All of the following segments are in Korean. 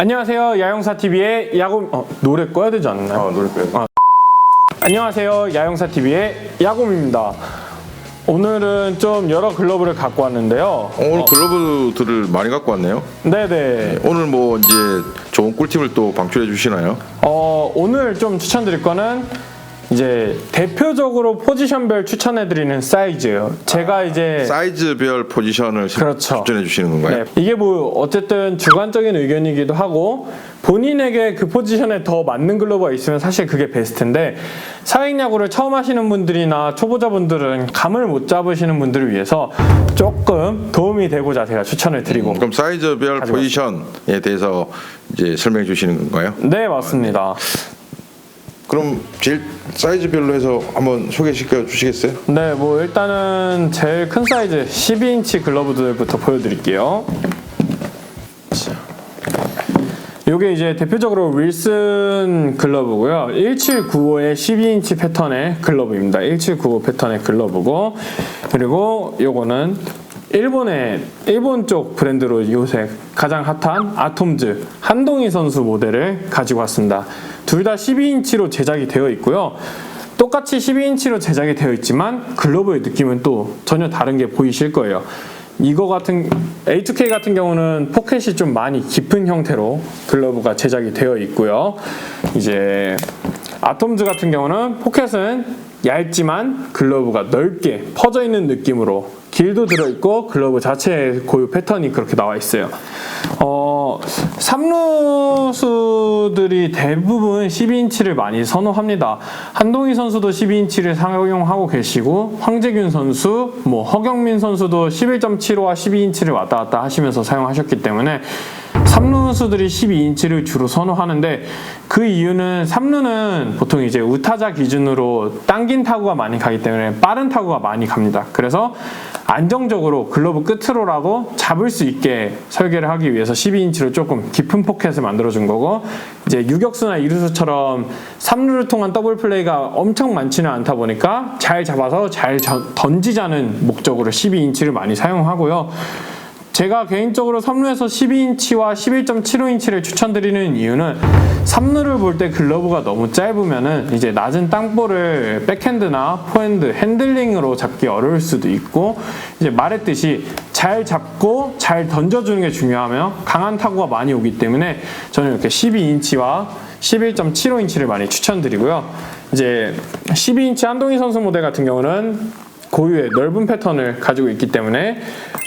안녕하세요. 야영사 TV의 야곰 어, 노래 꺼야 되지 않나요? 아, 노래 빼요. 안녕하세요. 야영사 TV의 야곰입니다. 오늘은 좀 여러 글러브를 갖고 왔는데요. 오늘 글러브들을 많이 갖고 왔네요. 네네. 오늘 뭐 이제 좋은 꿀팁을 또 방출해 주시나요? 어, 오늘 좀 추천드릴 거는 이제 대표적으로 포지션별 추천해드리는 사이즈예요. 제가 이제 사이즈별 포지션을 그렇죠. 추천해 주시는 건가요? 네, 이게 뭐 어쨌든 주관적인 의견이기도 하고 본인에게 그 포지션에 더 맞는 글러브가 있으면 사실 그게 베스트인데 사회인 야구를 처음 하시는 분들이나 초보자분들은 감을 못 잡으시는 분들을 위해서 조금 도움이 되고자 제가 추천을 드리고 그럼 사이즈별 포지션에 대해서 이제 설명해 주시는 건가요? 네 맞습니다. 그럼 제일 사이즈별로 해서 한번 소개시켜 주시겠어요? 네, 뭐 일단은 제일 큰 사이즈 12인치 글러브들부터 보여드릴게요. 자. 요게 이제 대표적으로 윌슨 글러브고요. 1795의 12인치 패턴의 글러브입니다. 1795 패턴의 글러브고 그리고 요거는 일본의 일본 쪽 브랜드로 요새 가장 핫한 아톰즈 한동희 선수 모델을 가지고 왔습니다. 둘 다 12인치로 제작이 되어 있고요. 똑같이 12인치로 제작이 되어 있지만 글러브의 느낌은 또 전혀 다른 게 보이실 거예요. 이거 같은 A2K 같은 경우는 포켓이 좀 많이 깊은 형태로 글러브가 제작이 되어 있고요. 이제 아톰즈 같은 경우는 포켓은 얇지만 글러브가 넓게 퍼져 있는 느낌으로 길도 들어 있고 글러브 자체의 고유 패턴이 그렇게 나와 있어요. 어, 삼루수들이 대부분 12인치를 많이 선호합니다. 한동희 선수도 12인치를 사용하고 계시고 황재균 선수, 뭐 허경민 선수도 11.75와 12인치를 왔다 갔다 하시면서 사용하셨기 때문에 삼루수들이 12인치를 주로 선호하는데 그 이유는 삼루는 보통 이제 우타자 기준으로 당긴 타구가 많이 가기 때문에 빠른 타구가 많이 갑니다. 그래서 안정적으로 글러브 끝으로라도 잡을 수 있게 설계를 하기 위해서 12인치로 조금 깊은 포켓을 만들어 준 거고 이제 유격수나 이루수처럼 3루를 통한 더블 플레이가 엄청 많지는 않다 보니까 잘 잡아서 잘 전- 던지자는 목적으로 12인치를 많이 사용하고요. 제가 개인적으로 3루에서 12인치와 11.75인치를 추천드리는 이유는 3루를 볼 때 글러브가 너무 짧으면은 이제 낮은 땅볼을 백핸드나 포핸드 핸들링으로 잡기 어려울 수도 있고 이제 말했듯이 잘 잡고 잘 던져주는 게 중요하며 강한 타구가 많이 오기 때문에 저는 이렇게 12인치와 11.75인치를 많이 추천드리고요. 이제 12인치 한동희 선수 모델 같은 경우는 고유의 넓은 패턴을 가지고 있기 때문에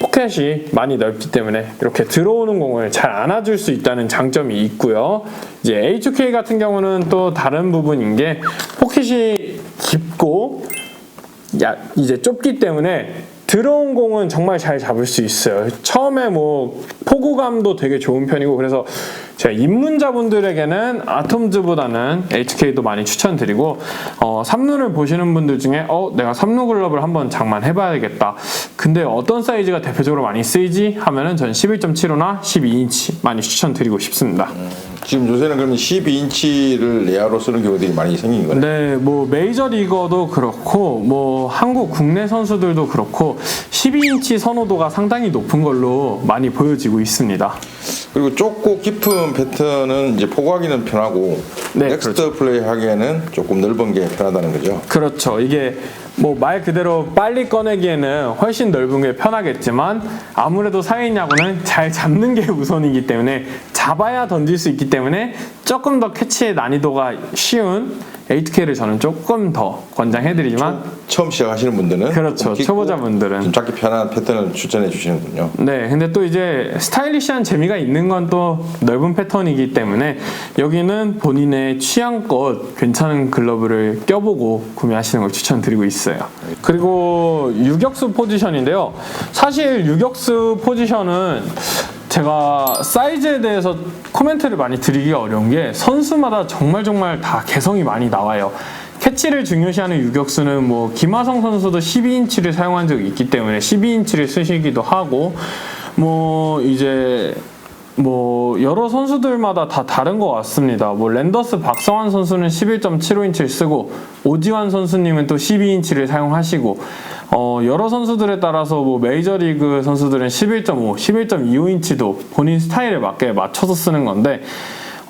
포켓이 많이 넓기 때문에 이렇게 들어오는 공을 잘 안아줄 수 있다는 장점이 있고요. 이제 H2K 같은 경우는 또 다른 부분인 게 포켓이 깊고 야, 이제 좁기 때문에 들어온 공은 정말 잘 잡을 수 있어요. 처음에 뭐 포구감도 되게 좋은 편이고 그래서 제가 입문자분들에게는 아톰즈보다는 HK도 많이 추천드리고 어, 3루를 보시는 분들 중에 어 내가 3루 글러브를 한번 장만해봐야겠다. 근데 어떤 사이즈가 대표적으로 많이 쓰이지 하면은 전 11.75나 12인치 많이 추천드리고 싶습니다. 지금 요새는 그러면 12인치를 레아로 쓰는 경우들이 많이 생긴 거네. 네, 뭐 메이저 리거도 그렇고 뭐 한국 국내 선수들도 그렇고 12인치 선호도가 상당히 높은 걸로 많이 보여지고 있습니다. 그리고 좁고 깊은 패턴은 이제 포구하기는 편하고 네, 넥스트 플레이 하기에는 조금 넓은 게 편하다는 거죠. 그렇죠. 이게 뭐 말 그대로 빨리 꺼내기에는 훨씬 넓은 게 편하겠지만 아무래도 사회인 야구는 잘 잡는 게 우선이기 때문에 잡아야 던질 수 있기 때문에 조금 더 캐치의 난이도가 쉬운 8K를 저는 조금 더 권장해드리지만 처음 시작하시는 분들은 그렇죠. 깊고 초보자분들은. 좀 잡기 편한 패턴을 추천해 주시는군요. 네, 근데 또 이제 스타일리시한 재미가 있는 건 또 넓은 패턴이기 때문에 여기는 본인의 취향껏 괜찮은 글러브를 껴보고 구매하시는 걸 추천드리고 있어요. 그리고 유격수 포지션인데요. 사실 유격수 포지션은 제가 사이즈에 대해서 코멘트를 많이 드리기가 어려운 게 선수마다 정말 정말 다 개성이 많이 나와요. 캐치를 중요시하는 유격수는 뭐 김하성 선수도 12인치를 사용한 적이 있기 때문에 12인치를 쓰시기도 하고 뭐 이제 뭐 여러 선수들마다 다 다른 것 같습니다. 뭐 랜더스 박성환 선수는 11.75인치를 쓰고 오지환 선수님은 또 12인치를 사용하시고 어 여러 선수들에 따라서 뭐 메이저리그 선수들은 11.5, 11.25인치도 본인 스타일에 맞게 맞춰서 쓰는 건데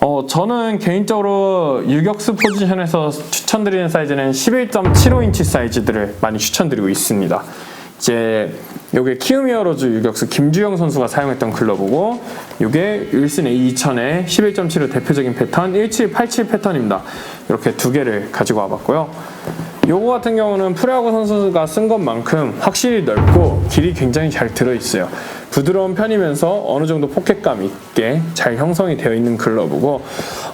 어 저는 개인적으로 유격수 포지션에서 추천드리는 사이즈는 11.75인치 사이즈들을 많이 추천드리고 있습니다. 이제 요게 키움 히어로즈 유격수 김주영 선수가 사용했던 글러브고 요게 윌슨 A2000의 11.75 대표적인 패턴 1787 패턴입니다. 이렇게 두 개를 가지고 와봤고요. 요거 같은 경우는 프레하고 선수가 쓴 것만큼 확실히 넓고 길이 굉장히 잘 들어있어요. 부드러운 편이면서 어느 정도 포켓감 있게 잘 형성이 되어 있는 글러브고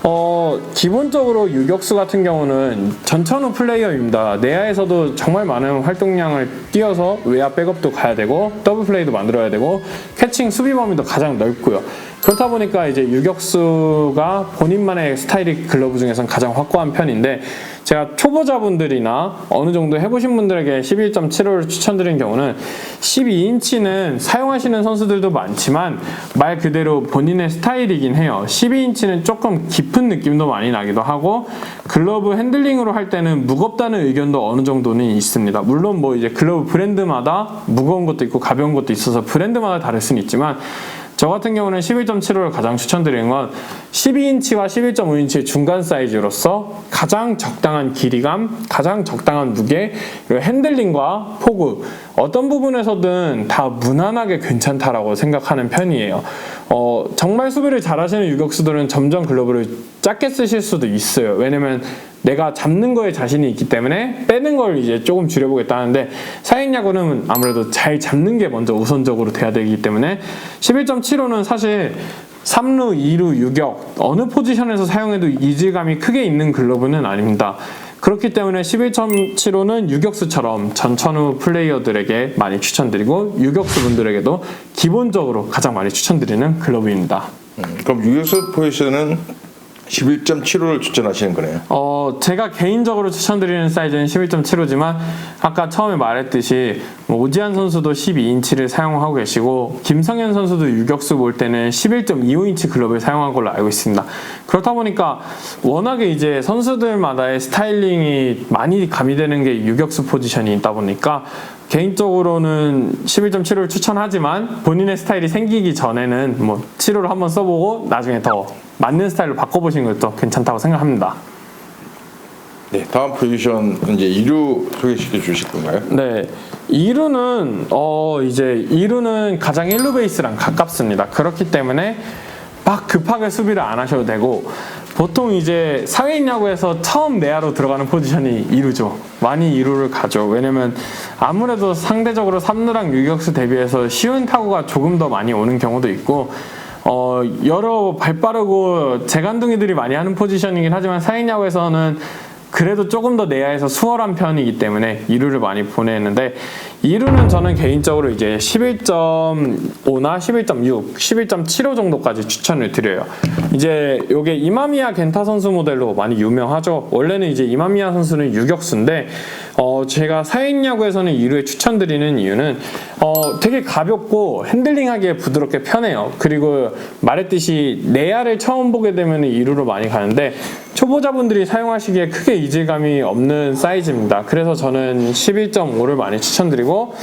어 기본적으로 유격수 같은 경우는 전천후 플레이어입니다. 내야에서도 정말 많은 활동량을 띄어서 외야 백업도 가야 되고 더블 플레이도 만들어야 되고 캐칭 수비 범위도 가장 넓고요. 그렇다 보니까 이제 유격수가 본인만의 스타일이 글러브 중에선 가장 확고한 편인데 제가 초보자분들이나 어느 정도 해보신 분들에게 11.75를 추천드린 경우는 12인치는 사용하시는 선수들도 많지만 말 그대로 본인의 스타일이긴 해요. 12인치는 조금 깊은 느낌도 많이 나기도 하고 글러브 핸들링으로 할 때는 무겁다는 의견도 어느 정도는 있습니다. 물론 뭐 이제 글러브 브랜드마다 무거운 것도 있고 가벼운 것도 있어서 브랜드마다 다를 수는 있지만 저 같은 경우는 11.75를 가장 추천드리는 건 12인치와 11.5인치의 중간 사이즈로서 가장 적당한 길이감, 가장 적당한 무게, 그리고 핸들링과 포구 어떤 부분에서든 다 무난하게 괜찮다라고 생각하는 편이에요. 어, 정말 수비를 잘하시는 유격수들은 점점 글러브를 작게 쓰실 수도 있어요. 왜냐면 내가 잡는 거에 자신이 있기 때문에 빼는 걸 이제 조금 줄여보겠다 하는데 사인 야구는 아무래도 잘 잡는 게 먼저 우선적으로 돼야 되기 때문에 11.75는 사실 3루, 2루, 유격 어느 포지션에서 사용해도 이질감이 크게 있는 글러브는 아닙니다. 그렇기 때문에 11.75는 유격수처럼 전천후 플레이어들에게 많이 추천드리고 유격수 분들에게도 기본적으로 가장 많이 추천드리는 글러브입니다. 음, 그럼 유격수 포지션은 11.75를 추천하시는 거네요. 어, 제가 개인적으로 추천드리는 사이즈는 11.75지만 아까 처음에 말했듯이 뭐 오지환 선수도 12인치를 사용하고 계시고 김성현 선수도 유격수 볼 때는 11.25인치 글러브를 사용한 걸로 알고 있습니다. 그렇다 보니까 워낙에 이제 선수들마다의 스타일링이 많이 가미되는 게 유격수 포지션이 있다 보니까 개인적으로는 11.75를 추천하지만 본인의 스타일이 생기기 전에는 뭐 7호를 한번 써보고 나중에 더 맞는 스타일로 바꿔보시는 것도 괜찮다고 생각합니다. 네, 다음 포지션 이제 2루 소개시켜 주실 건가요? 네. 2루는 어 이제 2루는 가장 1루 베이스랑 가깝습니다. 그렇기 때문에 막 급하게 수비를 안 하셔도 되고 보통 이제 사회인 야구에서 처음 내야로 들어가는 포지션이 2루죠. 많이 2루를 가죠. 왜냐면 아무래도 상대적으로 3루랑 유격수 대비해서 쉬운 타구가 조금 더 많이 오는 경우도 있고 어, 여러 발 빠르고 재간둥이들이 많이 하는 포지션이긴 하지만 사인 야구에서는 그래도 조금 더 내야에서 수월한 편이기 때문에 2루를 많이 보내는데 2루는 저는 개인적으로 이제 11.5나 11.6, 11.75 정도까지 추천을 드려요. 이제 요게 이마미야 겐타 선수 모델로 많이 유명하죠. 원래는 이제 이마미야 선수는 유격수인데 어 제가 사인 야구에서는 2루에 추천드리는 이유는 어 되게 가볍고 핸들링하기에 부드럽게 편해요. 그리고 말했듯이 내야를 처음 보게 되면 2루로 많이 가는데 초보자분들이 사용하시기에 크게 이질감이 없는 사이즈입니다. 그래서 저는 11.5를 많이 추천드리고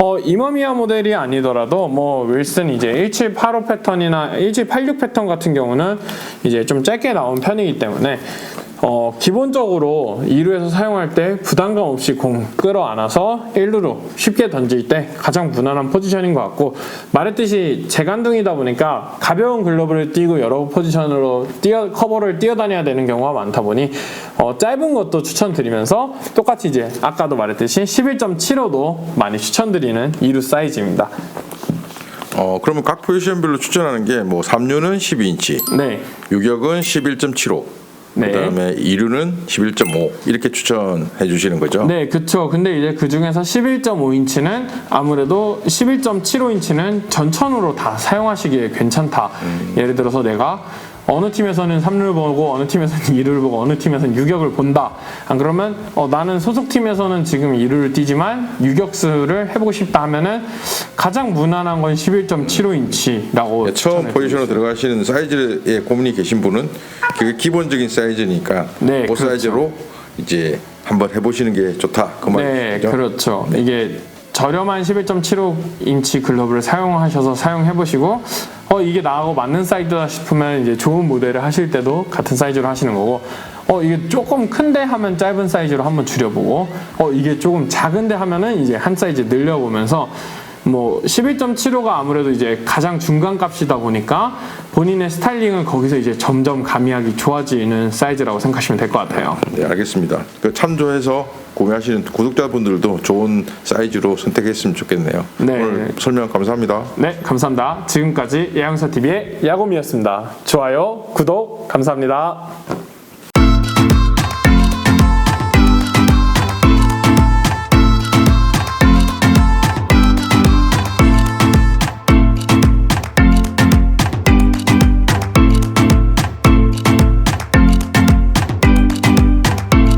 어, 이마미야 모델이 아니더라도 뭐 윌슨 이제 1785 패턴이나 1786 패턴 같은 경우는 이제 좀 짧게 나온 편이기 때문에 어, 기본적으로 2루에서 사용할 때 부담감 없이 공 끌어안아서 1루로 쉽게 던질 때 가장 무난한 포지션인 것 같고 말했듯이 재간둥이다 보니까 가벼운 글러브를 띄고 여러 포지션으로 뛰어, 커버를 뛰어다녀야 되는 경우가 많다 보니 어, 짧은 것도 추천드리면서 똑같이 이제 아까도 말했듯이 11.75도 많이 추천드리는 2루 사이즈입니다. 어, 그러면 각 포지션별로 추천하는 게 뭐 3루는 12인치, 네. 유격은 11.75, 네. 그다음에 2루는 11.5 이렇게 추천해 주시는 거죠? 네, 그쵸. 근데 이제 그 중에서 11.5인치는 아무래도 11.75인치는 전천후로 다 사용하시기에 괜찮다. 예를 들어서 내가 어느 팀에서는 3루를 보고 어느 팀에서는 2루를 보고 어느 팀에서는 유격을 본다. 안 그러면 어, 나는 소속 팀에서는 지금 2루를 뛰지만 유격수를 해보고 싶다 하면은 가장 무난한 건 11.75인치라고 예, 처음 포지션으로 들어가시는 사이즈에 고민이 계신 분은 그게 기본적인 사이즈니까 네, 그 그렇죠. 사이즈로 이제 한번 해보시는 게 좋다 그 네, 말이죠. 그렇죠. 이게 저렴한 11.75인치 글러브를 사용하셔서 사용해 보시고 어 이게 나하고 맞는 사이즈다 싶으면 이제 좋은 모델을 하실 때도 같은 사이즈로 하시는 거고 어 이게 조금 큰데 하면 짧은 사이즈로 한번 줄여보고 어 이게 조금 작은데 하면은 이제 한 사이즈 늘려보면서 뭐 11.75가 아무래도 이제 가장 중간 값이다 보니까 본인의 스타일링은 거기서 이제 점점 감이하기 좋아지는 사이즈라고 생각하시면 될 것 같아요. 네, 알겠습니다. 그 참조해서 구매하시는 구독자분들도 좋은 사이즈로 선택했으면 좋겠네요. 네. 오늘 설명 감사합니다. 네, 감사합니다. 지금까지 예양사 TV의 야곰이었습니다. 좋아요, 구독, 감사합니다.